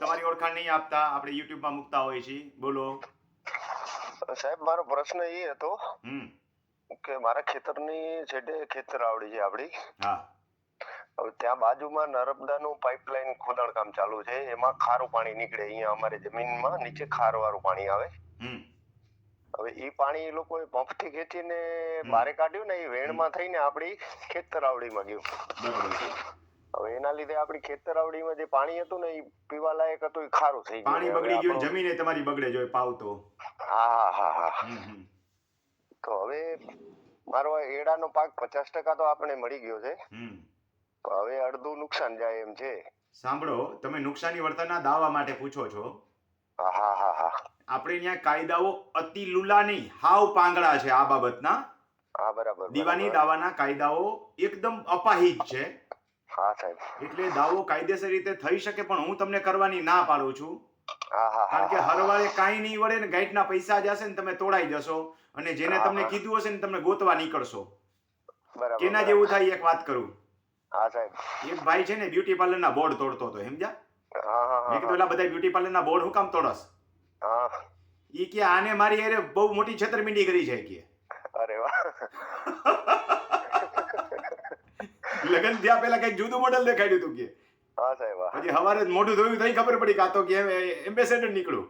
તમારી ઓળખાણ નહીં આપતા આપણે યુટ્યુબમાં મૂકતા હોય છે બોલો. સાહેબ મારો પ્રશ્ન એ હતો કે મારા ખેતરની છેડે ખેતર આવડી છે આપડી. હા. હવે ત્યાં બાજુમાં નર્મદાનું પાઇપલાઇન ખોદાણ કામ ચાલુ છે. એમાં ખારું પાણી નીકળે અહીંયા અમારી જમીનમાં નીચે ખાર વાળું પાણી આવે. હમ. હવે એ પાણી એ લોકોએ પંપથી ખેંચીને. બારે કાઢ્યું ને એ વેણમાં થઈને આપણી ખેતર આવડીમાં ગયું. એના લીધે આપણી ખેતર આવડીમાં જે પાણી હતું ને એ પીવા લાયક હતું એ ખારું થઈ ગયું. પાણી બગડી ગયું જમીને તમારી બગડે જો પાવ તો હા હા હા. તો હવે મારો એડાનો પાક પચાસ ટકા તો આપણે મળી ગયો છે. હવે અડધું નુકસાન જાય એમ છે. સાંભળો તમે નુકસાની વળતરના દાવા માટે પૂછો છો. હા હા હા આપણે ત્યાં કાયદાઓ અતિ લુલા નહીં હાવ પાંગડા છે આ બાબતના. હા બરાબર દીવાની દાવાના કાયદાઓ એકદમ અપાહિત છે. હા સાહેબ. એટલે દાવો કાયદેસર રીતે થઈ શકે પણ હું તમને કરવાની ના પાડું છું. કારણ કે હરવાળે કાંઈ નહીં વળે ને ના પૈસા જશે ને તમે તોડાઈ જશો અને જેને તમને કીધું હશે ને તમને ગોતવા નીકળશો. કેના જેવું થાય એક વાત કરું. હા સાહેબ. એક ભાઈ છે ને બ્યુટી પાર્લર ના બોર્ડ તોડતો હતો સમજ્યા? મેં કીધું એલા બધા બ્યુટી પાર્લર ના બોર્ડ હું કામ તોડસ ઈ કે આને મારી અરે બહુ મોટી છેતરપિંડી કરી છે કે. અરે વાહ. લગન થયા પહેલા કંઈક જુદું મોડલ દેખાડ્યું હતું કે? હા સાહેબ પછી હવારે મોઢું ધોયું તઈ ખબર પડી કાં તો કે એમ્બેસેડર નીકળું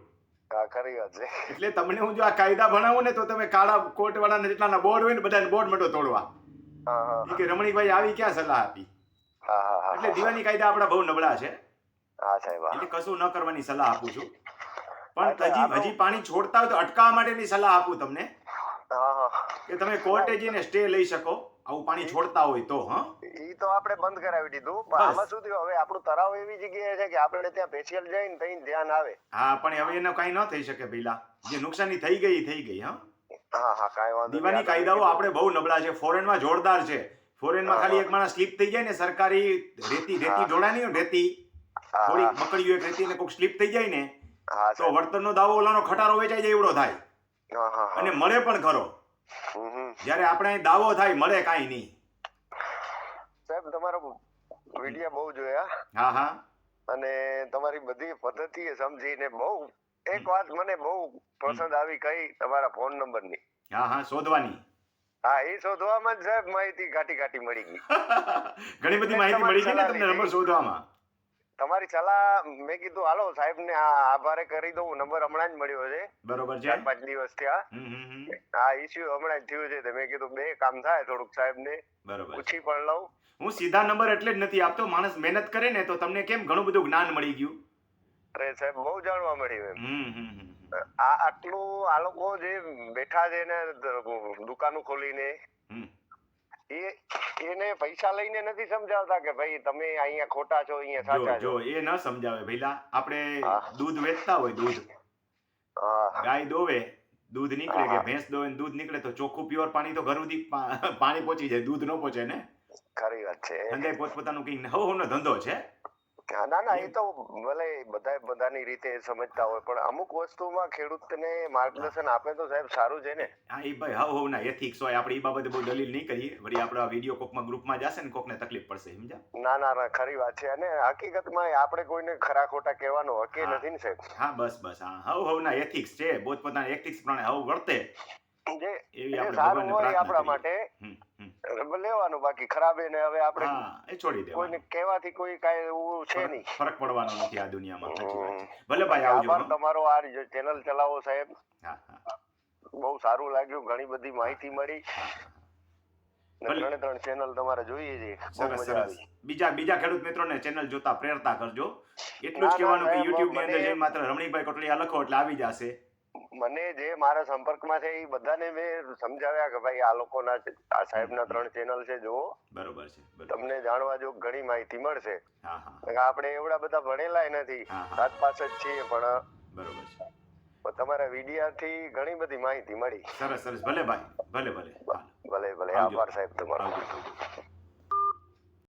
હા ખરી વાત છે. એટલે તમને હું જો આ કાયદા ભણાવું ને તો તમે કાળા કોટ વાળાના જેટલાના બોર્ડ હોય ને બધાને બોર્ડ મટો તોડવા. કે રમણીભાઈ આવી ક્યાં સલાહ આપી? હા હા હા. એટલે દીવાની કાયદા આપણા બહુ નબળા છે. હા સાહેબ એટલે કશું ન કરવાની સલાહ આપું છું. પણ હજી હજી પાણી છોડતા હોય તો અટકાવવા માટેની સલાહ આપું તમને. કે તમે કોર્ટે જઈને સ્ટે લઈ શકો. આવું પાણી છોડતા હોય તો હા? ઈ તો આપણે બંધ કરાવી દીધું. પણ આમાં શું થયું? હવે આપણું તળાવ એવી જગ્યાએ છે કે આપણે ત્યાં સ્પેશિયલ જઈને તઈ ધ્યાન આવે. હા પણ હવે એનો કાંઈ ન થઈ શકે પેલા. જે નુકસાની થઈ ગઈ થઈ ગઈ હા? હા હા કાઈ વાંધો દીવાની કાયદાઓ આપણે બહુ નબળા છે. ફોરેનમાં જોરદાર છે. ફોરેનમાં ખાલી એક માણસ સ્લીપ થઈ જાય ને સરકારી રેતી રેતી જોડાની રેતી. થોડી હા, એક રેતી ને કોઈક સ્લીપ થઈ જાય ને તો વર્તનનો વળતરનો દાવો ઓલાનો ખટારો વેચાઈ જાય એવડો થાય. અને મળે પણ ખરો. જ્યારે આપણે દાવો થાય મળે કાઈ નહીં. સાહેબ તમારો વીડિયો બહુ જોયા. હા હા. અને તમારી બધી પદ્ધતિ સમજીને બહુ એક વાત મને બહુ પસંદ આવી કઈ તમારા ફોન નંબરની. હા હા શોધવાની. હા એ શોધવામાં જ સાહેબ માહિતી ઘાટી ઘાટી મળી ગઈ. ઘણી બધી માહિતી મળી ગઈ ને તમને નંબર શોધવામાં. તમારી સલાહ મેં કીધું હાલો સાહેબ ને આભારે કરી દઉં. નંબર હમણાં જ મળ્યો છે. બરોબર છે. ચાર પાંચ દિવસ હમ આ ઇસ્યુ હમણાં જ થયું છે. તો મેં કીધું બે કામ થાય થોડુંક સાહેબ ને બરોબર. પૂછી પણ લઉં. હું સીધા નંબર એટલે જ નથી આપતો. માણસ મહેનત કરે ને તો તમને કેમ ઘણું બધું જ્ઞાન મળી ગયું? અરે સાહેબ બહુ જાણવા મળ્યું એમ. આ આટલું આ લોકો જે બેઠા છે ને દુકાનો ખોલીને એ એને પૈસા લઈને નથી સમજાવતા કે ભાઈ તમે અહીંયા ખોટા છો અહીંયા સાચા છો. જો એ ન સમજાવે. ભઈલા આપણે દૂધ વેચતા હોય દૂધ. ગાય દોવે દૂધ નીકળે કે ભેંસ દોવે દૂધ નીકળે તો ચોખ્ખું પ્યોર પાણી તો ઘર સુધી પાણી પહોંચી જાય દૂધ ન પહોંચે ને? ખરી વાત છે. ધંધે પોતપોતાનું કઈ નવો ધંધો છે. ના ના એ તો ભલે બધા બધાની રીતે સમજતા હોય પણ અમુક વસ્તુમાં ખેડૂતને માર્ગદર્શન આપે તો સાહેબ સારું છે ને? હા એ ભાઈ હવ હવના એથિક્સ હોય આપણે એ બાબતે બહુ દલીલ નહીં કરીએ. વળી આપણે આ વીડિયો કોકમાં ગ્રુપમાં જશે ને કોકને તકલીફ પડશે સમજા ના ના ના ખરી વાત છે. અને હકીકતમાં આપણે કોઈને ખરા ખોટા કહેવાનો હકે હા. નથી ને સાહેબ. હા બસ બસ હા. હવ ના એથિક્સ છે. પોતપોતાના એથિક્સ પ્રમાણે હવ વર્તે. જે એવી આપણે સારું હોય આપણા માટે. લેવાનું બાકી ખરાબ એને હવે આપણે હા એ છોડી કોઈને કહેવાથી કોઈ કાંઈ એવું છે નહીં. ફરક પડવાનો નથી આ દુનિયામાં સાચી વાત ભલે ભાઈ આવજો તમારો આ ચેનલ ચલાવો સાહેબ. હા હા. બહુ સારું લાગ્યું ઘણી બધી માહિતી મળી. ત્રણે ત્રણ ચેનલ તમારે જોઈએ છે. સરસ સરસ. બીજા બીજા ખેડૂત મિત્રોને ચેનલ જોતા પ્રેરતા કરજો. એટલું જ કહેવાનું કે યુટ્યુબની અંદર જઈને માત્ર રમણીભાઈ કોટલિયા લખો એટલે આવી જશે. મને જે મારા સંપર્કમાં છે એ બધાને મેં સમજાવ્યા કે ભાઈ આ લોકોના આ સાહેબના ત્રણ ચેનલ છે જુઓ. બરોબર છે તમને જાણવા જો ઘણી માહિતી મળશે. હા હા. આપણે એવડા બધા ભણેલા નથી. સાત પાસ જ છીએ પણ બરોબર છે. પણ તમારા વિડિયાથી ઘણી બધી માહિતી મળી. સરસ સરસ. ભલે ભાઈ ભલે ભલે. ભલે ભલે. આભાર સાહેબ તમારો.